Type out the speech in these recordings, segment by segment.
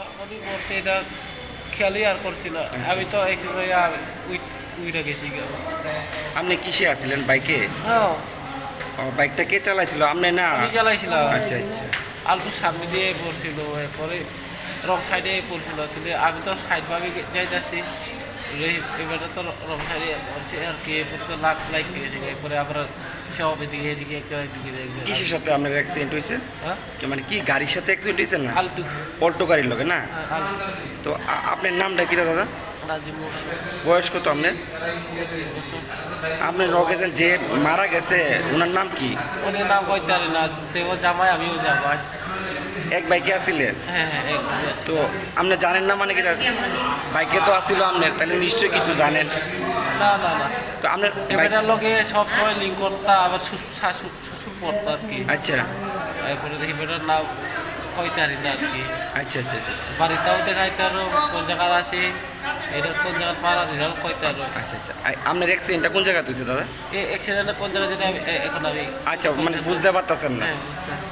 আমি বলছি এটা খেয়ালই আর করছি না। আমি তো একেবারে আর উই- উইরা গেছি। আপনি কিসে আসছিলেন বাইকে? হ্যাঁ। বাইকটা কে চালাইছিল? আপনি না? আমি চালাইছিলাম। আচ্ছা আচ্ছা। আলটু সামনে দিয়ে পড়ছিল এরপরে রং সাইডে পড়ছিল। কিন্তু আমি তো সাইড ভাবে যাইতেছি। এবারে তো রং সাইডে আর কি এরপরে তো লাখ লাইক এরপরে আবার সব এদিকে এদিকে এদিকে। কিসের সাথে আপনার অ্যাক্সিডেন্ট হয়েছে? হ্যাঁ? মানে কি গাড়ির সাথে অ্যাক্সিডেন্ট হয়েছে না? আলটু। অল্টো গাড়ির লোকে না? হ্যাঁ, তো আপনার নামটা কি দাদা? বয়স কত আপনার। আপনি রকেছেন যে মারা গেছে ওনার নাম কি? ওদের নাম কইতে পারি না তেও জামাই আমিও জামাই। এক বাইকে আসছিলেন হ্যাঁ। তো আপনি জানেন না মানে কি বাইকে তো আসছিল আপনার তাহলে নিশ্চয়ই কিছু জানেন। না না না। তো আপনার বাইক এবারের লগে সব সময় লিঙ্ক করতা আবার শ্বশুর শ্বশুর পড়তো আর কি। আচ্ছা। এরপরে দেখি বেটার নাম কইতে পারি না আর কি। আচ্ছা আচ্ছা আচ্ছা বাড়িতেও দেখাইতে আরও কোন জায়গার আছে এটা কোন জায়গার পাড়ার এটাও কইতে আরও আচ্ছা আচ্ছা। আপনার অ্যাক্সিডেন্টটা কোন জায়গায় হয়েছে দাদা? এই অ্যাক্সিডেন্টে কোন জায়গায় যেটা এখন আমি আচ্ছা মানে বুঝতে পারতেছেন না। হ্যাঁ।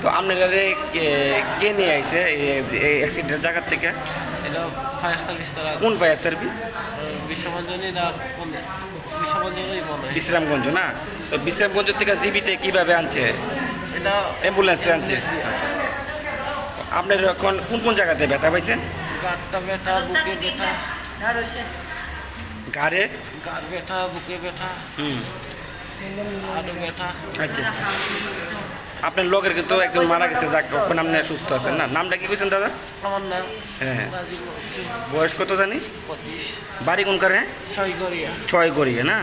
তো আপনারা কে- নিয়ে আইছে এই- এই অ্যাক্সিডেন্টের জায়গার থেকে? এটা ফায়ার সার্ভিস তারা কোন ফায়ার সার্ভিস না কোন মনে হয়। বিশ্রামগঞ্জ না? তো বিশ্রামগঞ্জ থেকে জিবিতে কীভাবে আনছে? এটা অ্যাম্বুলেন্সে আনছে। আপনার এখন কোন কোন জায়গাতে ব্যথা পাইছেন? গাঁটটা ব্যথা বুকে ব্যথা। ঘাড়ে গাঁট ব্যথা বুকে ব্যথা। হুম। ব্যথা। আচ্ছা আচ্ছা। আপনার লোকের কিন্তু একজন মারা গেছে যাক এখন আপনি সুস্থ আছেন না? নামটা কি কইছেন দাদা? আমার নাম হ্যাঁ। বয়স্ক বয়স কত জানি? বাড়ি কোন হ্যাঁ ছয় গড়িয়া ছয় গড়িয়া না?